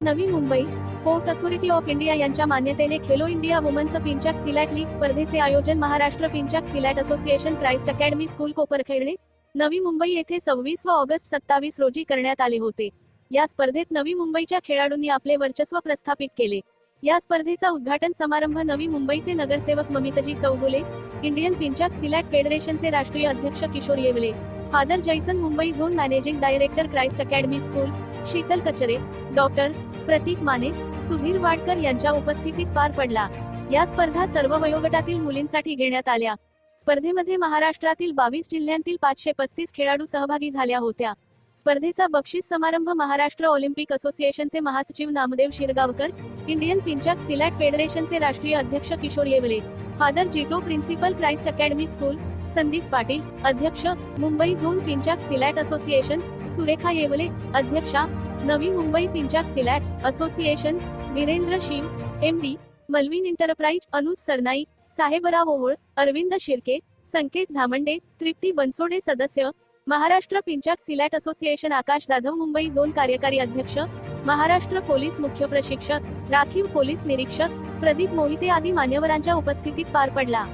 Navi Mumbai sport authority of India यांच्या मान्यतेने Khelo India women's pencak silat league स्पर्धेचे आयोजन Maharashtra pencak silat association Christ academy school Koparkhairane Navi Mumbai येथे सव्वीस व August सत्तावीस रोजी करण्यात आले होते. या स्पर्धेत नवी मुंबईच्या खेळाडूंनी आपले वर्चस्व प्रस्थापित केले. या स्पर्धेचा उद्घाटन समारंभ नवी मुंबईचे नगरसेवक ममितजी चौगुले इंडियन पिंचॅक सिलॅट फेडरेशनचे राष्ट्रीय अध्यक्ष Kishor Yewale father Jason Mumbai zone managing director Christ academy school Sheetal Kachare doctor Pratik Mane Sudhir Wadkar यांच्या उपस्थितीत पार पडला. या स्पर्धा सर्व वयोगटातील मुलींसाठी घेण्यात आल्या. स्पर्धेमध्ये महाराष्ट्रातील बावीस जिल्ह्यांतील पाचशे पस्तीस खेळाडू सहभागी झाल्या होत्या. स्पर्धेचा बक्षीस समारंभ महाराष्ट्र ऑलिम्पिक असोसिएशनचे महासचिव Namdev Shirgaonkar Indian pencak silat फेडरेशनचे राष्ट्रीय अध्यक्ष Kishor Yewale father Jito principal Christ academy school Sandeep Patil अध्यक्ष Mumbai zone pencak silat association Surekha Yewale अध्यक्षा Navi Mumbai pencak silat association Virendra Shiv M D Malvin enterprise Anuj Sarnai Sahebrao Owal Arvind Shirke Sanket Dhamande Trupti Bansode सदस्य Maharashtra pencak silat association Akash Jadhav Mumbai zone कार्यकारी अध्यक्ष Maharashtra police मुख्य प्रशिक्षक राखीव police निरीक्षक प्रदीप मोहिते आदी मान्यवरांच्या उपस्थितीत पार पडला.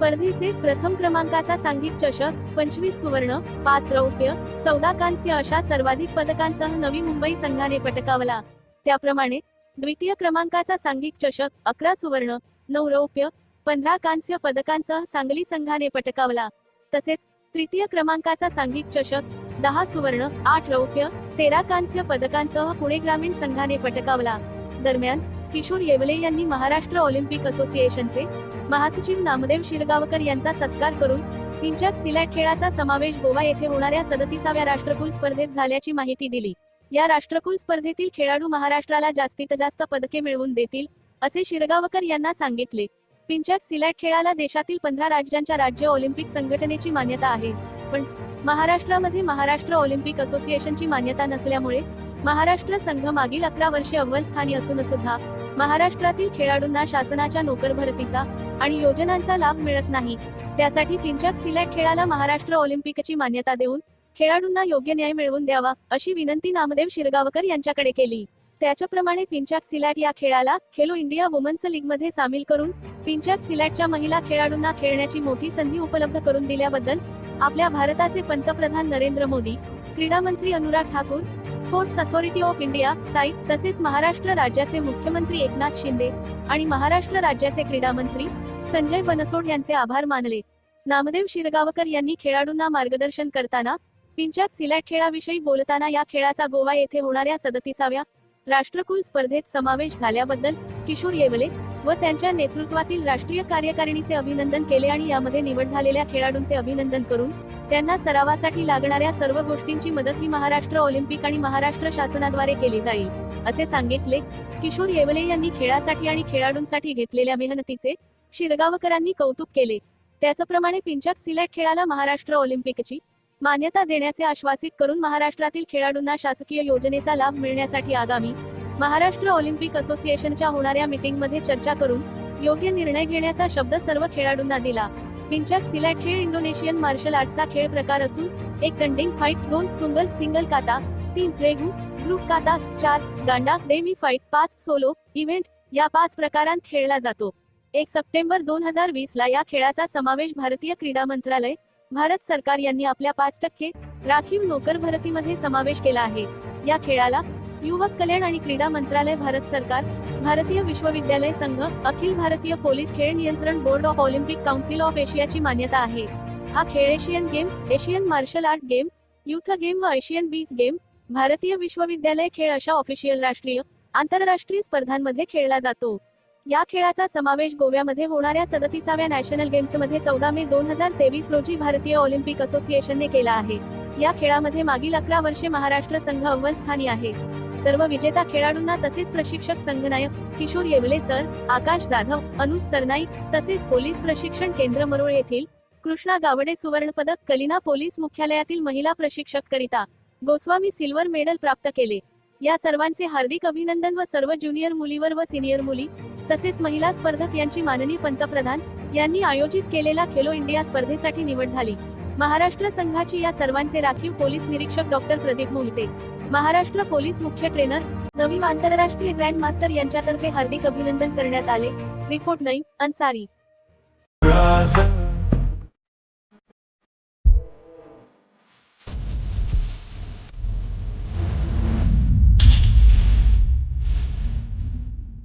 स्पर्धेचे प्रथम क्रमांकाचा सांघिक चषक पंचवीस सुवर्ण पाच रौप्य चौदा कांस्य अशा सर्वाधिक पदकांसह नवी मुंबई संघाने पटकावला. त्याप्रमाणे द्वितीय क्रमांकाचा सांघिक चषक अकरा सुवर्ण नऊ रौप्य पंधरा कांस्य पदकांसह सांगली संघाने पटकावला. तसेच तृतीय क्रमांकाचा सांघिक चषक दहा सुवर्ण आठ रौप्य तेरा कांस्य पदकांसह पुणे ग्रामीण संघाने पटकावला. दरम्यान किशोर येवले यांनी महाराष्ट्र ऑलिम्पिक असोसिएशनचे महासचिव नामदेव शिरगावकर यांचा सत्कार करून पिंचॅक सिलॅट खेळाचा समावेश गोवा येथे होणाऱ्या सदतीसाव्या राष्ट्रकुल स्पर्धेत झाल्याची माहिती दिली. या राष्ट्रकुल स्पर्धेतील खेळाडू महाराष्ट्राला जास्तीत जास्त पदके मिळवून देतील असे शिरगावकर यांना सांगितले. पिंचक सिलॅट खेळाला देशातील पंधरा राज्यांच्या राज्य ऑलिम्पिक संघटनेची मान्यता आहे पण महाराष्ट्रामध्ये महाराष्ट्र ऑलिम्पिक असोसिएशनची मान्यता नसल्यामुळे महाराष्ट्र संघ मागील अकरा वर्षे अव्वल स्थानी असून सुद्धा महाराष्ट्रातील खेळाडूंना शासनाच्या नोकर भरतीचा आणि योजनांचा लाभ मिळत नाही. त्यासाठी पिंचॅक सिलॅट खेळाला महाराष्ट्र ऑलिम्पिकची मान्यता देऊन खेळाडूंना योग्य न्याय मिळवून द्यावा अशी विनंती नामदेव शिरगावकर यांच्याकडे केली. त्याच्याप्रमाणे पिंचॅक सिलॅट या खेळाला खेलो इंडिया वुमन्स लीगमध्ये सामील करून पिंचॅक सिलॅटच्या महिला खेळाडूंना खेळण्याची मोठी संधी उपलब्ध करून दिल्याबद्दल आपल्या भारताचे पंतप्रधान नरेंद्र मोदी क्रीडा मंत्री Anurag Thakur sports authority of India SAI तसेच महाराष्ट्र राज्याचे मुख्यमंत्री एकनाथ शिंदे आणि महाराष्ट्र राज्याचे क्रीडा मंत्री संजय बनसोड यांचे आभार मानले. नामदेव शिरगावकर यांनी खेळाडूंना मार्गदर्शन करताना पिंचॅक सिलॅट खेळाविषयी बोलताना या खेळाचा गोवा येथे होणाऱ्या सदतीसाव्या राष्ट्रकुल स्पर्धेत समावेश झाल्याबद्दल किशोर येवले व त्यांच्या नेतृत्वातील राष्ट्रीय कार्यकारिणीचे अभिनंदन केले आणि यामध्ये निवड झालेल्या खेळाडूंचे अभिनंदन करून त्यांना सरावासाठी लागणाऱ्या सर्व गोष्टींची मदत ही महाराष्ट्र ऑलिम्पिक आणि महाराष्ट्र शासनाद्वारे केली जाईल असे सांगितले किशोर येवले यांनी खेळासाठी आणि खेळाडूंसाठी घेतलेल्या मेहनतीचे शिरगावकरांनी कौतुक केले. त्याचप्रमाणे पिंचाक सिलेट खेळाला महाराष्ट्र ऑलिम्पिकची मान्यता देण्याचे आश्वासित करून महाराष्ट्रातील खेळाडूंना शासकीय योजनेचा लाभ मिळण्यासाठी आगामी महाराष्ट्र ऑलिम्पिक असोसिएशनच्या होणाऱ्या मीटिंगमध्ये चर्चा करून योग्य निर्णय घेण्याचा शब्द सर्व खेळाडूंना दिला. पिंचक सिलॅट खेळ इंडोनेशियन मार्शल आर्टचा खेळ प्रकार असून एक कंडिंग फाईट दोन तुंगल सिंगल काता तीन रेगू ग्रुप काता चार गांडा डेमी फाईट पाच सोलो इव्हेंट या पाच प्रकारांत खेळला जातो. एक सप्टेंबर दोन हजार वीस ला या खेळाचा समावेश भारतीय क्रीडा मंत्रालय भारत सरकार यांनी आपल्या पाच टक्के राखीव नोकर भरतीमध्ये समावेश केला आहे. या खेळाला युवक कल्याण आणि क्रीडा मंत्रालय भारत सरकार भारतीय विश्वविद्यालय संघ अखिल भारतीय पोलीस खेळ नियंत्रण board of Olympic council of एशियाची मान्यता आहे. हा खेळ Asian game Asian martial art game youth game व एशियन बीच गेम भारतीय विश्वविद्यालय खेळ अशा ऑफिशियल राष्ट्रीय आंतरराष्ट्रीय स्पर्धांमध्ये खेळला जातो. या खेळाचा समावेश गोव्यामध्ये होणाऱ्या सदतीसाव्या नॅशनल गेम्समध्ये चौदा मे दोन हजार तेवीस रोजी भारतीय ऑलिम्पिक असोसिएशनने केला आहे. या खेळामध्ये मागील अकरा वर्षे महाराष्ट्र संघ अव्वल स्थानी आहे. सर्व विजेता खेळाडूंना तसेच प्रशिक्षक संघनायक किशोर येवले सर आकाश जाधव अनुज सरनाई तसेच पोलीस प्रशिक्षण केंद्र मरोळ येथील कृष्णा गावडे सुवर्ण पदक कलिना पोलीस मुख्यालयातील महिला प्रशिक्षक करिता गोस्वामी सिल्वर मेडल प्राप्त केले. या सर्वांचे हार्दिक अभिनंदन व सर्व ज्युनियर मुलीवर व सिनियर मुली तसेच महिला स्पर्धक यांची माननीय पंतप्रधान यांनी आयोजित केलेल्या खेलो इंडिया स्पर्धेसाठी निवड झाली. महाराष्ट्र संघाची या सर्वांचे राखीव पोलीस निरीक्षक डॉक्टर प्रदीप मोहिते महाराष्ट्र पोलीस मुख्य ट्रेनर नवीन आंतरराष्ट्रीय ग्रँड मास्टर यांच्यातर्फे हार्दिक अभिनंदन करण्यात आले. रिपोर्ट नईम अन्सारी. Brother,